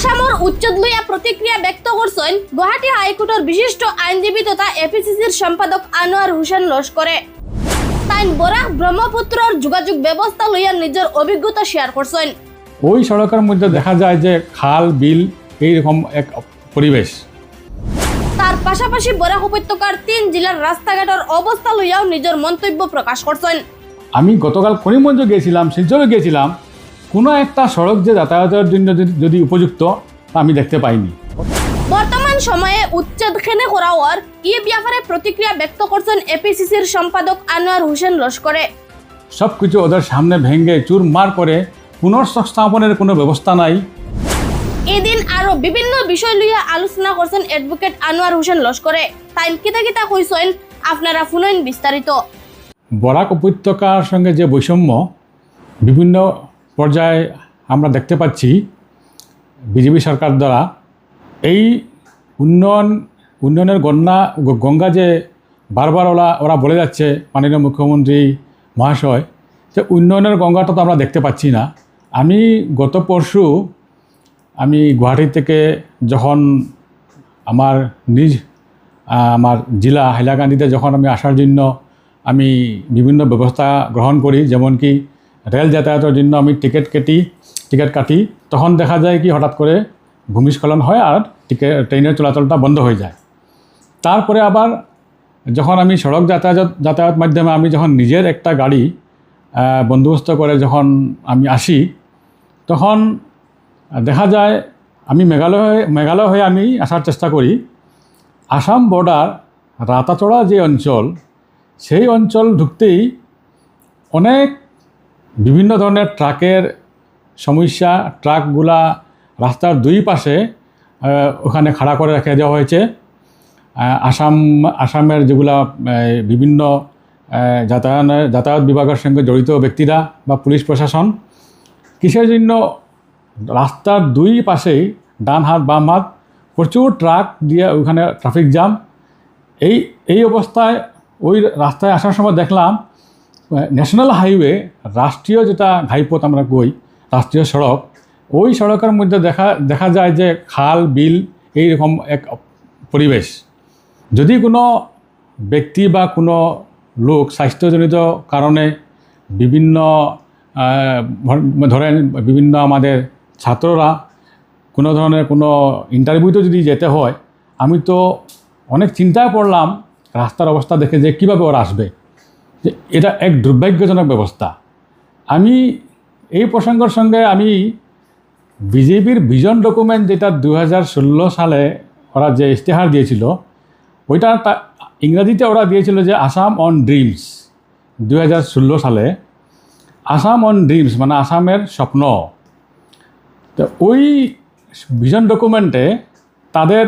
আসামৰ উচ্চত লইয়া প্ৰতিক্ৰিয়া ব্যক্ত কৰিছেন গুৱাহাটী হাইকোৰ্টৰ বিশিষ্ট আইনজীৱী তথা এপিচিচিৰ সম্পাদক আনোয়ার হোসেন লস্করে তাই বরাক ব্রহ্মপুত্রর যোগাযোগ ব্যবস্থা লইয়া নিজের অভিজ্ঞতা শেয়ার করছেন ওই সড়কের মধ্যে দেখা যায় যে খাল বিল এইরকম এক পরিবেশ। তার পাশাপাশি বরাক উপত্যকার তিন জেলার রাস্তাঘাটের অবস্থা লইয়াও নিজের মন্তব্য প্রকাশ করছেন আমি গতকাল করিমগঞ্জ গিয়েছিলাম শিলচরে গিয়েছিলাম। কোনো একটা সড়ক যে যাতায়াতের জন্য যদি- উপযুক্ত আমি দেখতে পাইনি। বর্তমান সময়ে উচ্ছেদ খেনে করা হওয়ার ই ব্যাপারে প্রতিক্রিয়া ব্যক্ত করছেন এপিসিসির সম্পাদক আনোয়ার হোসেন লস্করে। সব কিছু ওদের সামনে ভেঙে চুরমার করে পুনর্সংস্থাপনের কোনো ব্যবস্থা নাই। এদিন আরও বিভিন্ন বিষয় লইয়া আলোচনা করছেন অ্যাডভোকেট আনোয়ার হোসেন লস্করে। তাই কিতা কিতা কইছেন আপনারা শুনেন বিস্তারিত। বরাক উপত্যকার সঙ্গে যে বৈষম্য বিভিন্ন পর্যায়ে আমরা দেখতে পাচ্ছি বিজেপি সরকার দ্বারা এই উন্নয়ন, উন্নয়নের গণনা গঙ্গা যে বারবার ওরা ওরা বলে যাচ্ছে, মাননীয় মুখ্যমন্ত্রী মহাশয়, যে উন্নয়নের গঙ্গাটা তো আমরা দেখতে পাচ্ছি না। আমি গত পরশু আমি গুয়াহাটি থেকে যখন আমার নিজ, আমার জেলা হাইলাকান্দিতে যখন আমি আসার জন্য আমি বিভিন্ন ব্যবস্থা গ্রহণ করি, যেমন কি রেল যাতায়াতের জন্য আমি টিকিট কেটি, টিকিট কাটি, তখন দেখা যায় কি হঠাৎ করে ভূমিস্খলন হয় আর টিকিট ট্রেনের চলাচলটা বন্ধ হয়ে যায়। তারপরে আবার যখন আমি সড়ক যাতায়াত যাতায়াত মাধ্যমে আমি যখন নিজের একটা গাড়ি বন্দোবস্ত করে যখন আমি আসি, তখন দেখা যায় আমি মেঘালয় মেঘালয় হয়ে আমি আসার চেষ্টা করি। আসাম বর্ডার রাতাচড়া যে অঞ্চল, সেই অঞ্চল ঢুকতেই অনেক বিভিন্ন ধরনের ট্রাকের সমস্যা, ট্রাকগুলা রাস্তার দুই পাশে ওখানে খাড়া করে রেখে দেওয়া হয়েছে। আসাম, আসামের যেগুলা বিভিন্ন যাতায়াতের যাতায়াত বিভাগের সঙ্গে জড়িত ব্যক্তিরা বা পুলিশ প্রশাসন, কিসের জন্য রাস্তার দুই পাশেই ডান হাত, বাম হাত প্রচুর ট্রাক দিয়ে ওখানে ট্রাফিক জ্যাম। এই এই অবস্থায় ওই রাস্তায় আসার সময় দেখলাম ন্যাশনাল হাইওয়ে রাষ্ট্রীয় যেটা ঘাইপথ আমরা কই রাষ্ট্রীয় সড়ক, ওই সড়কের মধ্যে দেখা দেখা যায় যে খাল, বিল এইরকম এক পরিবেশ। যদি কোনো ব্যক্তি বা কোনো লোক স্বাস্থ্যজনিত কারণে বিভিন্ন ধরেন বিভিন্ন আমাদের ছাত্ররা কোনো ধরনের কোনো ইন্টারভিউতে যদি যেতে হয়, আমি তো অনেক চিন্তায় পড়লাম রাস্তার অবস্থা দেখে যে কীভাবে ওরা আসবে। যে এটা এক দুর্ভাগ্যজনক ব্যবস্থা। আমি এই প্রসঙ্গের সঙ্গে আমি বিজেপির ভিজন ডকুমেন্ট যেটা দু হাজার ষোলো সালে ওরা যে ইশতেহার দিয়েছিল, ওইটা তা ইংরাজিতে ওরা দিয়েছিল যে আসাম অন ড্রিমস দু হাজার ষোলো সালে। আসাম অন ড্রিমস মানে আসামের স্বপ্ন। তো ওই ভিজন ডকুমেন্টে তাদের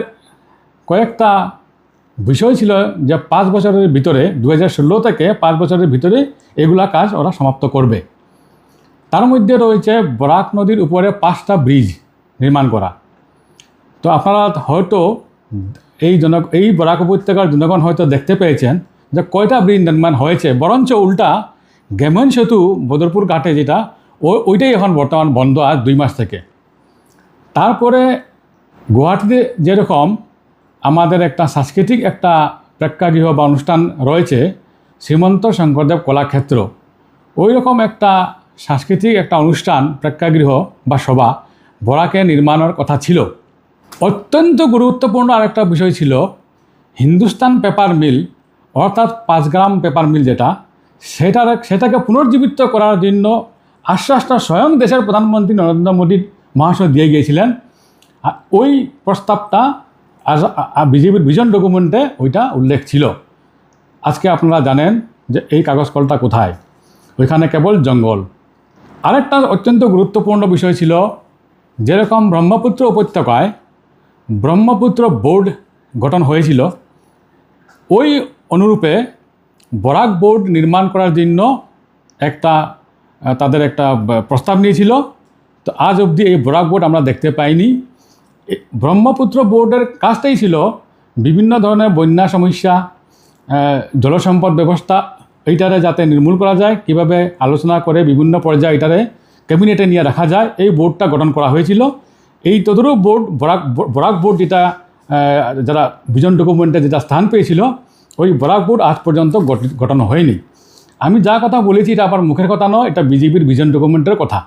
কয়েকটা বিষয় ছিল যে পাঁচ বছরের ভিতরে দু হাজার ষোলো থেকে পাঁচ বছরের ভিতরে এগুলা কাজ ওরা সমাপ্ত করবে। তার মধ্যে রয়েছে বরাক নদীর উপরে পাঁচটা ব্রিজ নির্মাণ করা। তো আপনারা হয়তো এই জন এই বরাক উপত্যকার জনগণ হয়তো দেখতে পেয়েছেন যে কয়টা ব্রিজ নির্মাণ হয়েছে, বরঞ্চ উল্টা গেমন সেতু বদরপুর ঘাটে যেটা ওইটাই এখন বর্তমান বন্ধ আজ দুই মাস থেকে। তারপরে গুয়াহাটিতে যেরকম আমাদের একটা সাংস্কৃতিক একটা প্রেক্ষাগৃহ বা অনুষ্ঠান রয়েছে, শ্রীমন্ত শঙ্করদেব কলাক্ষেত্র। ওই রকম একটা সাংস্কৃতিক একটা অনুষ্ঠান, প্রেক্ষাগৃহ বা সভা বরাকে নির্মাণের কথা ছিল। অত্যন্ত গুরুত্বপূর্ণ আরেকটা বিষয় ছিল, হিন্দুস্তান পেপার মিল, অর্থাৎ পাঁচ গ্রাম পেপার মিল যেটা, সেটার সেটাকে পুনর্জীবিত করার জন্য আশ্বাসটা স্বয়ং দেশের প্রধানমন্ত্রী নরেন্দ্র মোদী মহাশয় দিয়ে গিয়েছিলেন। ওই প্রস্তাবটা বিজেপির ভিজন ডকুমেন্টে ওইটা উল্লেখ ছিল। আজকে আপনারা জানেন যে এই কাগজ কলটা কোথায়? ওইখানে কেবল জঙ্গল। আরেকটা অত্যন্ত গুরুত্বপূর্ণ বিষয় ছিল, যেরকম ব্রহ্মপুত্র উপত্যকায় ব্রহ্মপুত্র বোর্ড গঠন হয়েছিল, ওই অনুরূপে বরাক বোর্ড নির্মাণ করার জন্য একটা তাদের একটা প্রস্তাব নিয়েছিল। তো আজ অবধি এই বরাক বোর্ড আমরা দেখতে পাইনি। ব্রহ্মপুত্র বোর্ডের কাজটাই ছিল বিভিন্ন ধরনের বন্যা সমস্যা জলসম্পদ ব্যবস্থা এইটারে যাতে নির্মূল করা যায়, কীভাবে আলোচনা করে বিভিন্ন পর্যায়ে এটারে ক্যাবিনেটে নিয়ে রাখা যায়, এই বোর্ডটা গঠন করা হয়েছিল। এই তদরূপ বোর্ড বরাক বরাক বোর্ড যেটা যারা ভিজন ডকুমেন্টে যেটা স্থান পেয়েছিল, ওই বরাক বোর্ড আজ পর্যন্ত গঠি- গঠন হয়নি। আমি যা কথা বলেছি এটা আমার মুখের কথা নয়, এটা বিজেপির ভিজন ডকুমেন্টের কথা।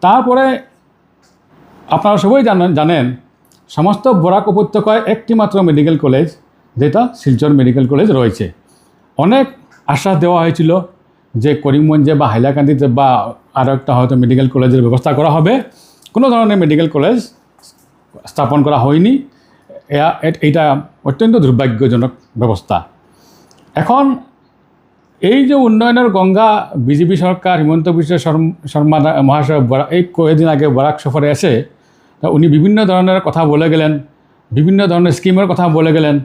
তারপরে আপনারা সবাই জানেন জানেন, সমস্ত বরাক উপত্যকায় একটি মাত্র মেডিকেল কলেজ যেটা শিলচর মেডিকেল কলেজ রয়েছে। অনেক আশ্বাস দেওয়া হয়েছিল যে করিমগঞ্জে বা হাইলাকান্দিতে বা আরও একটা হয়তো মেডিকেল কলেজের ব্যবস্থা করা হবে। কোনো ধরনের মেডিকেল কলেজ স্থাপন করা হয়নি। এটা অত্যন্ত দুর্ভাগ্যজনক ব্যবস্থা। এখন এই যে উন্নয়নের গঙ্গা বিজেপি সরকার, হিমন্ত বিশ্ব শর্ম- মহাশয় এই কয়েকদিন আগে বরাক সফরে এসে উনি বিভিন্ন ধরনের কথা বলে গেলেন, বিভিন্ন ধরনের স্কিমের কথা বলে গেলেন।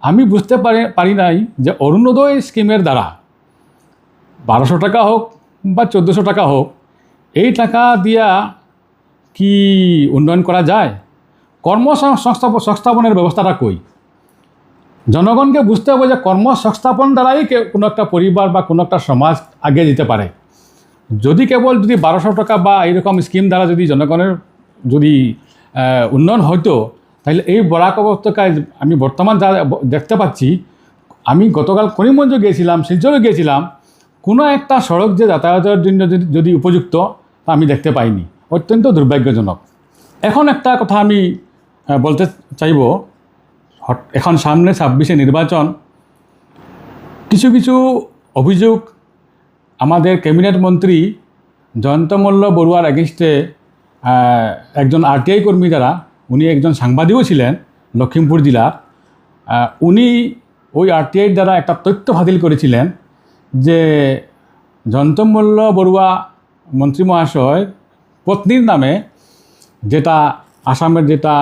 আমি বুঝতে পারি পারি নাই যে অরুণোদয় স্কিমের দ্বারা বারোশো টাকা হোক বা চোদ্দোশো টাকা হোক, এই টাকা দিয়া কি উন্নয়ন করা যায়? কর্মসংস্থাপন সংস্থাপনের ব্যবস্থাটা কই? জনগণকে বুঝতে হবে যে কর্মসংস্থাপন দ্বারাই কোনো একটা পরিবার বা কোনো একটা সমাজ আগে যেতে পারে। যদি কেবল যদি বারোশো টাকা বা এইরকম স্কিম দ্বারা যদি জনগণের যদি উন্নয়ন হতো তাহলে এই বরাক উপত্যকায় আমি বর্তমান যা দেখতে পাচ্ছি, আমি গতকাল করিমগঞ্জ গিয়েছিলাম, শিলচরে গিয়েছিলাম, কোনো একটা সড়ক যে যাতায়াতের জন্য যদি উপযুক্ত, তা আমি দেখতে পাইনি। অত্যন্ত দুর্ভাগ্যজনক। এখন একটা কথা আমি বলতে চাইব এখন সামনে ছাব্বিশে নির্বাচন। কিছু কিছু অভিযোগ আমাদের ক্যাবিনেট মন্ত্রী জয়ন্ত মল্ল বড়ুয়ার এগেনস্টে একজন আরটিআই কর্মী যারা উনি একজন সাংবাদিকও ছিলেন লখিমপুর জেলার উনি ওই আরটিআইয়ের দ্বারা একটা তথ্য বাতিল করেছিলেন যে জয়ন্ত মল্ল বড়ুয়া মন্ত্রী মহাশয়, পত্নীর নামে যেটা আসামের যেটা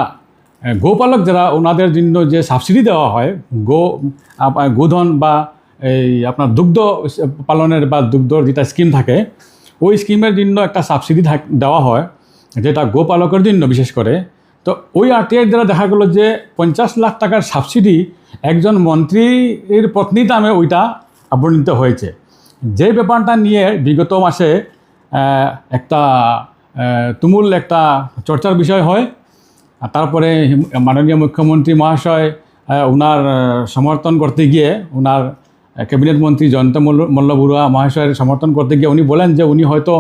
গোপালক যারা ওনাদের জন্য যে সাবসিডি দেওয়া হয়, গো গোধন বা এই আপনার দুগ্ধ পালনের বা দুগ্ধর যেটা স্কিম থাকে, ওই স্কিমের জন্য একটা সাবসিডি দেওয়া হয়, যেটা গোপালকের জন্য বিশেষ করে। তো ওই আরটিআই দ্বারা দেখা গেলো যে পঞ্চাশ লাখ টাকার সাবসিডি একজন মন্ত্রীর পত্নী নামে ওইটা আবর্ণিত হয়েছে। যে ব্যাপারটা নিয়ে বিগত মাসে একটা তুমুল একটা চর্চার বিষয় হয় আর তারপরে মাননীয় মুখ্যমন্ত্রী মহাশয় ওনার সমর্থন করতে গিয়ে ওনার ক্যাবিনেট মন্ত্রী জয়ন্ত মল্ল বড়ুয়া মহাশয়ের সমর্থন করতে গিয়ে উনি বলেন যে উনি হয়তো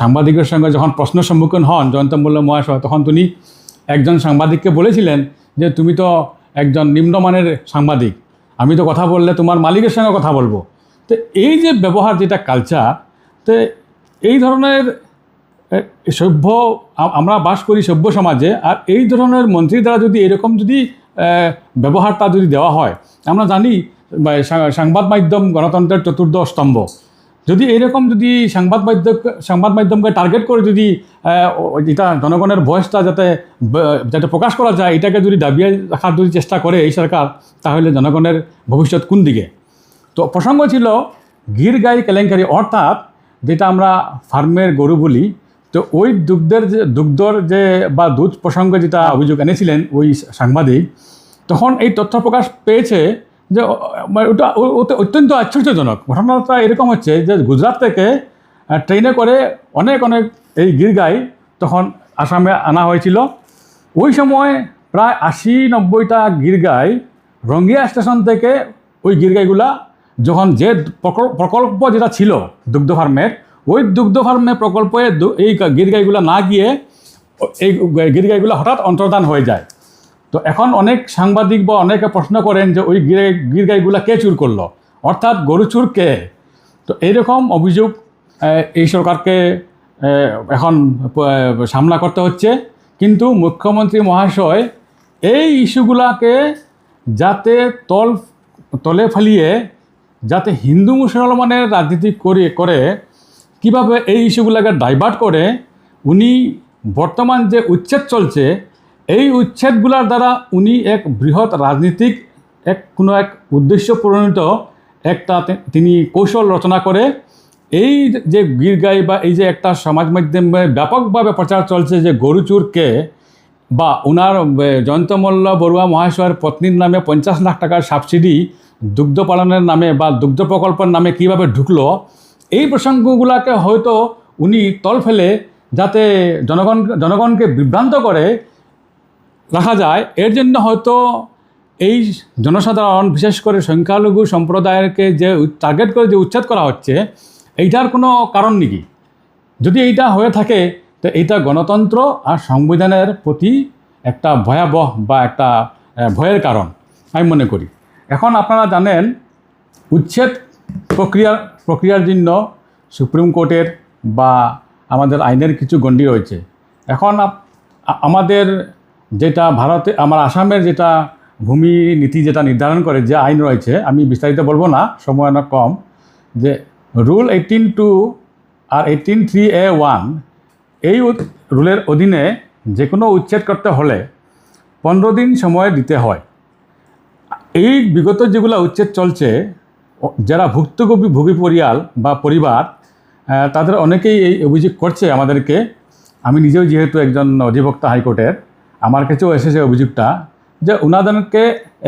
সাংবাদিকের সঙ্গে যখন প্রশ্নের সম্মুখীন হন জয়ন্ত মল্ল মহাশয়, তখন তিনি একজন সাংবাদিককে বলেছিলেন যে তুমি তো একজন নিম্নমানের সাংবাদিক, আমি তো কথা বললে তোমার মালিকের সঙ্গে কথা বলব। তো এই যে ব্যবহার যেটা কালচার তো এই ধরনের সভ্য আমরা বাস করি সভ্য সমাজে, আর এই ধরনের মন্ত্রী দ্বারা যদি এরকম যদি ব্যবহারটা যদি দেওয়া হয়, আমরা জানি সংবাদ মাধ্যম গণতন্ত্রের চতুর্থ স্তম্ভ। যদি এরকম যদি সংবাদ মাধ্যম, সংবাদ মাধ্যমকে টার্গেট করে যদি এটা জনগণের ভয়েসটা যাতে যাতে প্রকাশ করা যায়, এটাকে যদি দাবিয়ে রাখার যদি চেষ্টা করে এই সরকার, তাহলে জনগণের ভবিষ্যৎ কোন দিকে? তো প্রসঙ্গ ছিল গির গাই কেলেঙ্কারি, অর্থাৎ যেটা আমরা ফার্মের গরু বলি তো ওই দুগ্ধের যে দুগ্ধর যে বা দুধ প্রসঙ্গে যেটা অভিযোগ এনেছিলেন ওই সাংবাদিক তখন এই তথ্য প্রকাশ পেয়েছে যে মানে ওটা অত্যন্ত আশ্চর্যজনক। ঘটনাটা এরকম হচ্ছে যে গুজরাট থেকে ট্রেনে করে অনেক অনেক এই গির্গাই তখন আসামে আনা হয়েছিল। ওই সময় প্রায় আশি নব্বইটা গির্গাই রঙ্গিয়া স্টেশন থেকে ওই গির্গাইগুলা যখন যে প্রকল- প্রকল্প যেটা ছিল দুগ্ধ ফার্মের ওই দুগ্ধ ফার্মে প্রকল্পে এই গিরগাইগুলা না গিয়ে এই গিরগাইগুলো হঠাৎ অন্তর্ধান হয়ে যায়। তো এখন অনেক সাংবাদিক বা অনেকে প্রশ্ন করেন যে ওই গিরে গিরগাইগুলা কে চুর করল? অর্থাৎ গরু চুর কে? তো এইরকম অভিযোগ এই সরকারকে এখন সামনা করতে হচ্ছে। কিন্তু মুখ্যমন্ত্রী মহাশয় এই ইস্যুগুলাকে যাতে তল তলে ফেলিয়ে, যাতে হিন্দু মুসলমানের রাজনীতি করে করে কীভাবে এই ইস্যুগুলোকে ডাইভার্ট করে উনি বর্তমান যে উচ্ছেদ চলছে, এই উচ্ছেদগুলোর দ্বারা উনি এক বৃহৎ রাজনীতিক, এক কোনো এক উদ্দেশ্য প্রণীত একটা তিনি কৌশল রচনা করে এই যে গিরগাই বা এই যে একটা সমাজ মাধ্যমে ব্যাপকভাবে প্রচার চলছে যে গরুচুরকে বা ওনার জয়ন্তমল্ল জয়ন্ত মল্ল বড়ুয়া মহাশয়ের পত্নীর নামে পঞ্চাশ লাখ টাকার সাবসিডি দুগ্ধ পালনের নামে বা দুগ্ধ প্রকল্পের নামে কীভাবে ঢুকলো এই প্রসঙ্গগুলোকে হয়তো উনি তল ফেলে যাতে জনগণ, জনগণকে বিভ্রান্ত করে রাখা যায়। এর জন্য হয়তো এই জনসাধারণ, বিশেষ করে সংখ্যালঘু সম্প্রদায়কে যে টার্গেট করে যে উচ্ছেদ করা হচ্ছে, এইটার কোনো কারণ নাকি যদি এইটা হয়ে থাকে, তো এইটা গণতন্ত্র আর সংবিধানের প্রতি একটা ভয়াবহ বা একটা ভয়ের কারণ, আমি মনে করি। এখন আপনারা জানেন, উচ্ছেদ প্রক্রিয়ার প্রক্রিয়ার জন্য সুপ্রিম কোর্টের বা আমাদের আইনের কিছু গণ্ডি রয়েছে। এখন আমাদের যেটা ভারতে, আমার আসামের যেটা ভূমি নীতি যেটা নির্ধারণ করে যে আইন রয়েছে, আমি বিস্তারিত বলব না, সময় অনেক কম, যে রুল এইটিন টু আর এইটিন থ্রি এ ওয়ান, এই রুলের অধীনে যে কোনো উচ্ছেদ করতে হলে পনেরো দিন সময় দিতে হয়। এই বিগত যেগুলো উচ্ছেদ চলছে যারা ভুক্তভোগী, ভোগী পরিয়াল বা পরিবার তাদের অনেকেই এই অভিযোগ করছে আমাদেরকে। আমি নিজেও যেহেতু একজন অধিবক্তা হাইকোর্টের, আমার কাছেও এসেছে অভিযোগটা যে ওনাদেরকে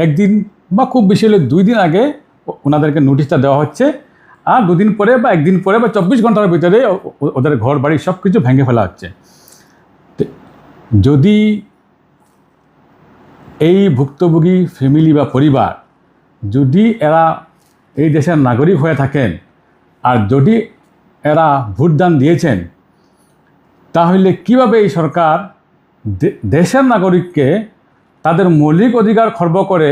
একদিন বা খুব বেশি হলে দুই দিন আগে ওনাদেরকে নোটিশটা দেওয়া হচ্ছে। আর দুদিন পরে বা একদিন পরে বা চব্বিশ ঘণ্টার ভিতরে ওদের ঘর বাড়ি সব কিছু ভেঙে ফেলা হচ্ছে। যদি এই ভুক্তভোগী ফ্যামিলি বা পরিবার যদি এরা এই দেশের নাগরিক হয়ে থাকেন। আর যদি এরা ভোটদান দিয়েছেন, তাহলে কীভাবে এই সরকার দেশের নাগরিককে তাদের মৌলিক অধিকার খর্ব করে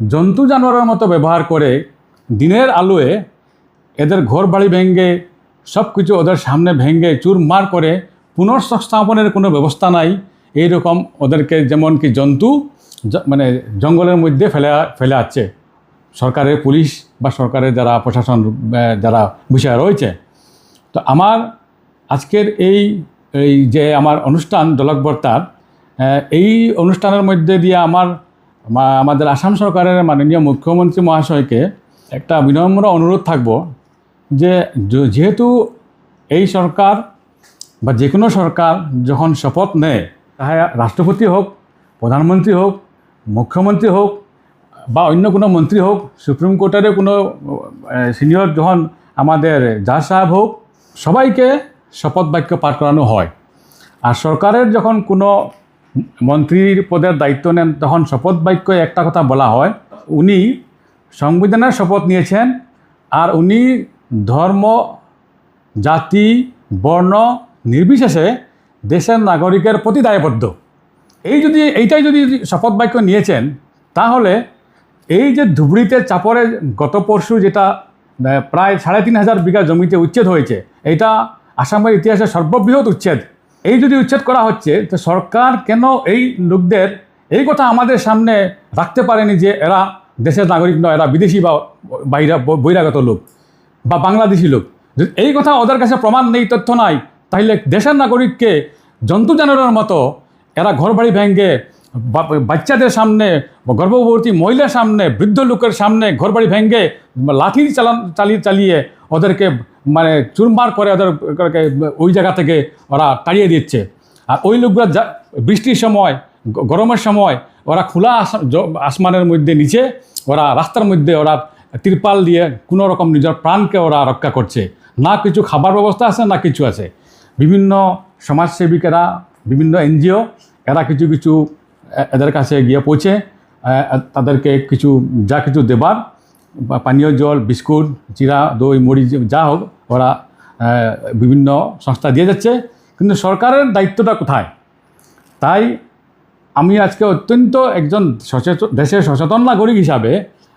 জন্তু জানোয়ারের মতো ব্যবহার করে দিনের আলোয়ে এদের ঘর বাড়ি ভেঙে সব কিছু ওদের সামনে ভেঙে, চুরমার করে পুনঃসংস্থাপনের কোনো ব্যবস্থা নাই এই রকম ওদেরকে যেমন কি জন্তু মানে জঙ্গলের মধ্যে ফেলে ফেলে আছে। সরকারের পুলিশ বা সরকারের যারা প্রশাসন যারা বিষয় রয়েছে। তো আমার আজকের এই এই যে আমার অনুষ্ঠান ডলকবর্তার এই অনুষ্ঠানের মধ্যে দিয়ে আমার আমাদের আসাম সরকারের মাননীয় মুখ্যমন্ত্রী মহাশয়কে একটা বিনম্র অনুরোধ থাকব যে- যেহেতু এই সরকার বা যে কোনো সরকার যখন শপথ নেয়, তাহা রাষ্ট্রপতি হোক, প্রধানমন্ত্রী হোক, মুখ্যমন্ত্রী হোক বা অন্য কোনো মন্ত্রী হোক, সুপ্রিম কোর্টের কোনো সিনিয়র যখন আমাদের জাজ সাহেব হোক, সবাইকে শপথ বাক্য পাঠ করানো হয়। আর সরকারের যখন কোনো মন্ত্রীর পদের দায়িত্ব নেন, তখন শপথ বাক্য একটা কথা বলা হয়, উনি সংবিধানের শপথ নিয়েছেন আর উনি ধর্ম, জাতি, বর্ণ নির্বিশেষে দেশের নাগরিকের প্রতি দায়বদ্ধ। এই যদি, এইটাই যদি শপথ বাক্য নিয়েছেন, তাহলে এই যে ধুবড়িতে চাপরে গত পরশু যেটা প্রায় সাড়ে তিন হাজার বিঘা জমিতে উচ্ছেদ হয়েছে, এটা আসামের ইতিহাসে সর্ববৃহৎ উচ্ছেদ। এই যদি উচ্ছেদ করা হচ্ছে, তো সরকার কেন এই লোকদের এই কথা আমাদের সামনে রাখতে পারেনি যে এরা দেশের নাগরিক নয়, এরা বিদেশি বা বাইরা বহিরাগত লোক বা বাংলাদেশি লোক? এই কথা ওদের কাছে প্রমাণ নেই, তথ্য নাই, তাহলে দেশের নাগরিককে জন্তু জানোয়ারের মতো এরা ঘরবাড়ি ভেঙে বা- বাচ্চাদের সামনে গর্ভবতী মহিলার সামনে, বৃদ্ধ লোকের সামনে ঘরবাড়ি ভেঙে লাঠি চালান, চালিয়ে চালিয়ে ওদেরকে মানে চুরমার করে ওদের ওই জায়গা থেকে ওরা তাড়িয়ে দিচ্ছে। আর ওই লোকগুলো বৃষ্টির সময়, গরমের সময় ওরা খোলা আসমানের মধ্যে নিচে ওরা রাস্তার মধ্যে ওরা তিরপাল দিয়ে কোনো রকম নিজের প্রাণকে ওরা রক্ষা করছে। না কিছু খাবার ব্যবস্থা আছে, না কিছু আছে। বিভিন্ন সমাজসেবিকেরা, বিভিন্ন এনজিও, এরা কিছু কিছু এদের কাছে গিয়ে পৌঁছে তাদেরকে কিছু, যা কিছু দেবার পানীয় জল, বিস্কুট চিরা দই মুড়ি যা হোক, ওরা বিভিন্ন সংস্থা দিয়ে যাচ্ছে। কিন্তু সরকারের দায়িত্বটা কোথায়? তাই আমি আজকে অত্যন্ত একজন সচেতন দেশের সচেতন নাগরিক হিসাবে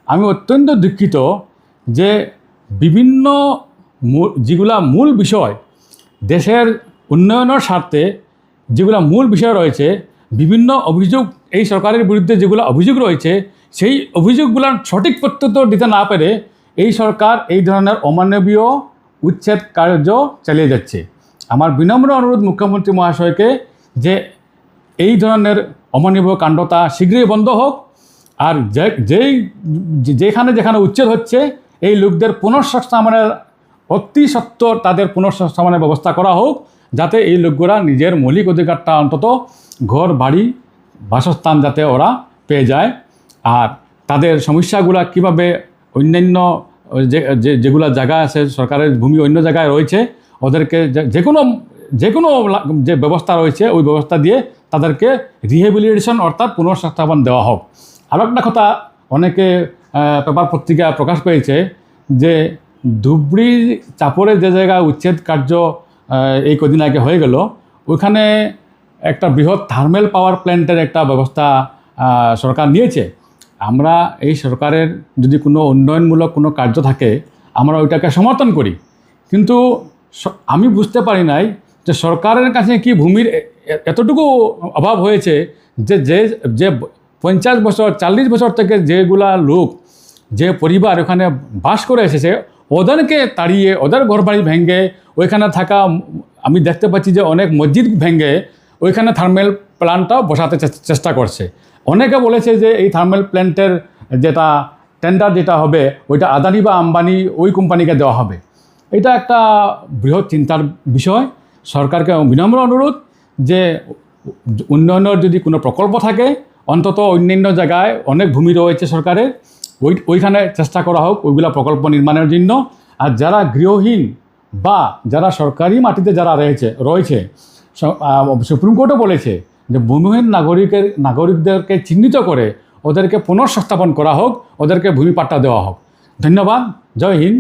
আমি অত্যন্ত দুঃখিত যে বিভিন্ন যেগুলা মূল বিষয় দেশের উন্নয়নের স্বার্থে, যেগুলো মূল বিষয় রয়েছে বিভিন্ন অভিযোগ এই সরকারের বিরুদ্ধে যেগুলো অভিযোগ রয়েছে, সেই অভিযোগগুলোর সঠিক প্রত্যুত্তর দিতে না পেরে এই সরকার এই ধরনের অমানবীয় উচ্ছেদ কার্য চালিয়ে যাচ্ছে। আমার বিনম্র অনুরোধ মুখ্যমন্ত্রী মহাশয়কে যে এই ধরনের অমানবীয় কাণ্ডতা শীঘ্রই বন্ধ হোক আর যেই, যেখানে যেখানে উচ্ছেদ হচ্ছে, এই লোকদের পুনঃসংস্থাপনের অতি সত্বর তাদের পুনঃসংস্থাপনের ব্যবস্থা করা হোক। যাতে এই লোকগুলা নিজের মৌলিক অধিকারটা অন্তত ঘর, বাড়ি, বাসস্থান যাতে ওরা পেয়ে যায়। আর তাদের সমস্যাগুলা কীভাবে অন্যান্য যে যেগুলা জায়গা আছে, সরকারের ভূমি অন্য জায়গায় রয়েছে, ওদেরকে যে- কোনো, যে কোনো যে ব্যবস্থা রয়েছে, ওই ব্যবস্থা দিয়ে তাদেরকে রিহেবিলিটেশন অর্থাৎ পুনঃসংস্থাপন দেওয়া হোক। আরও একটা কথা অনেকে পেপার পত্রিকা প্রকাশ পেয়েছে যে ধুবড়ি চাপড়ে যে জায়গায় উচ্ছেদ কার্য এই কদিন আগে হয়ে গেল। ওইখানে একটা বৃহৎ থার্মেল পাওয়ার প্ল্যান্টের একটা ব্যবস্থা সরকার নিয়েছে। আমরা এই সরকারের যদি কোনো উন্নয়নমূলক কোনো কার্য থাকে, আমরা ওইটাকে সমর্থন করি। কিন্তু আমি বুঝতে পারি নাই যে সরকারের কাছে কি ভূমির এতটুকু অভাব হয়েছে যে যে যে পঞ্চাশ বছর, চল্লিশ বছর থেকে যেগুলা লোক, যে পরিবার ওখানে বাস করে এসেছে ওদেরকে তাড়িয়ে, ওদের ঘরবাড়ি ভেঙে, ওইখানে থাকা, আমি দেখতে পাচ্ছি যে অনেক মসজিদ ভেঙে, ওইখানে থার্মেল প্ল্যান্টটাও বসাতে চেষ্টা করছে। অনেকে বলেছে যে এই থার্মেল প্ল্যান্টের যেটা টেন্ডার যেটা হবে, ওইটা আদানি বা আম্বানি ওই কোম্পানিকে দেওয়া হবে। এটা একটা বৃহৎ চিন্তার বিষয়। সরকারকে বিনম্র অনুরোধ যে উন্নয়নের যদি কোনো প্রকল্প থাকে, অন্তত অন্যান্য জায়গায় অনেক ভূমি রয়েছে সরকারের ওই ওইখানে চেষ্টা করা হোক, ওইগুলা প্রকল্প নির্মাণের জন্য। আর যারা গৃহহীন বা যারা সরকারি মাটিতে যারা রয়েছে রয়েছে সুপ্রিম কোর্টও বলেছে যে ভূমিহীন নাগরিকের, নাগরিকদেরকে চিহ্নিত করে ওদেরকে পুনঃসংস্থাপন করা হোক, ওদেরকে ভূমি পাট্টা দেওয়া হোক। ধন্যবাদ, জয় হিন্দ।